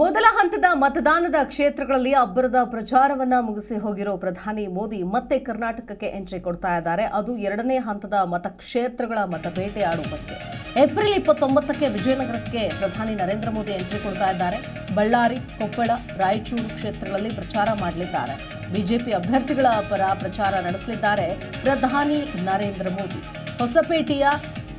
ಮೊದಲ ಹಂತದ ಮತದಾನದ ಕ್ಷೇತ್ರಗಳಲ್ಲಿ ಅಬ್ಬರದ ಪ್ರಚಾರವನ್ನ ಮುಗಿಸಿ ಹೋಗಿರೋ ಪ್ರಧಾನಿ ಮೋದಿ ಮತ್ತೆ ಕರ್ನಾಟಕಕ್ಕೆ ಎಂಟ್ರಿ ಕೊಡ್ತಾ ಇದ್ದಾರೆ. ಅದು ಎರಡನೇ ಹಂತದ ಮತಕ್ಷೇತ್ರಗಳ ಮತಬೇಟೆ ಆಡುವುದಕ್ಕೆ ಏಪ್ರಿಲ್ ಇಪ್ಪತ್ತೊಂಬತ್ತಕ್ಕೆ ವಿಜಯನಗರಕ್ಕೆ ಪ್ರಧಾನಿ ನರೇಂದ್ರ ಮೋದಿ ಎಂಟ್ರಿ ಕೊಡ್ತಾ ಇದ್ದಾರೆ. ಬಳ್ಳಾರಿ, ಕೊಪ್ಪಳ, ರಾಯಚೂರು ಕ್ಷೇತ್ರಗಳಲ್ಲಿ ಪ್ರಚಾರ ಮಾಡಲಿದ್ದಾರೆ. ಬಿಜೆಪಿ ಅಭ್ಯರ್ಥಿಗಳ ಪರ ಪ್ರಚಾರ ನಡೆಸಲಿದ್ದಾರೆ ಪ್ರಧಾನಿ ನರೇಂದ್ರ ಮೋದಿ. ಹೊಸಪೇಟೆಯ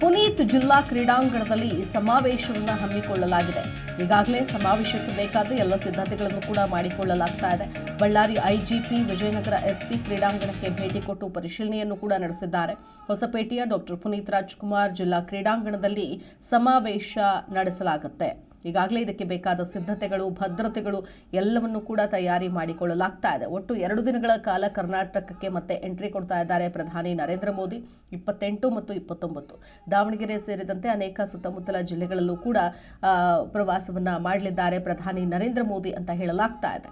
ಪುನೀತ್ ಜಿಲ್ಲಾ ಕ್ರೀಡಾಂಗಣದಲ್ಲಿ ಸಮಾವೇಶವನ್ನು ಹಮ್ಮಿಕೊಳ್ಳಲಾಗಿದೆ. ಈಗಾಗಲೇ ಸಮಾವೇಶಕ್ಕೆ ಬೇಕಾದ ಎಲ್ಲ ಸಿದ್ಧತೆಗಳನ್ನು ಕೂಡ ಮಾಡಿಕೊಳ್ಳಲಾಗ್ತಾ ಇದೆ. ಬಳ್ಳಾರಿ ಐಜಿಪಿ ವಿಜಯನಗರ ಎಸ್ಪಿ ಕ್ರೀಡಾಂಗಣಕ್ಕೆ ಭೇಟಿ ಕೊಟ್ಟು ಪರಿಶೀಲನೆಯನ್ನು ಕೂಡ ನಡೆಸಿದ್ದಾರೆ. ಹೊಸಪೇಟೆಯ ಡಾಕ್ಟರ್ ಪುನೀತ್ ರಾಜ್ಕುಮಾರ್ ಜಿಲ್ಲಾ ಕ್ರೀಡಾಂಗಣದಲ್ಲಿ ಸಮಾವೇಶ ನಡೆಸಲಾಗುತ್ತೆ. ಈಗಾಗಲೇ ಇದಕ್ಕೆ ಬೇಕಾದ ಸಿದ್ಧತೆಗಳು, ಭದ್ರತೆಗಳು ಎಲ್ಲವನ್ನು ಕೂಡ ತಯಾರಿ ಮಾಡಿಕೊಳ್ಳಲಾಗ್ತಾ ಇದೆ. ಒಟ್ಟು ಎರಡು ದಿನಗಳ ಕಾಲ ಕರ್ನಾಟಕಕ್ಕೆ ಮತ್ತೆ ಎಂಟ್ರಿ ಕೊಡ್ತಾ ಇದ್ದಾರೆ ಪ್ರಧಾನಿ ನರೇಂದ್ರ ಮೋದಿ. ಇಪ್ಪತ್ತೆಂಟು ಮತ್ತು ಇಪ್ಪತ್ತೊಂಬತ್ತು. ದಾವಣಗೆರೆ ಸೇರಿದಂತೆ ಅನೇಕ ಸುತ್ತಮುತ್ತಲ ಜಿಲ್ಲೆಗಳಲ್ಲೂ ಕೂಡ ಪ್ರವಾಸವನ್ನು ಮಾಡಲಿದ್ದಾರೆ ಪ್ರಧಾನಿ ನರೇಂದ್ರ ಮೋದಿ ಅಂತ ಹೇಳಲಾಗ್ತಾ ಇದೆ.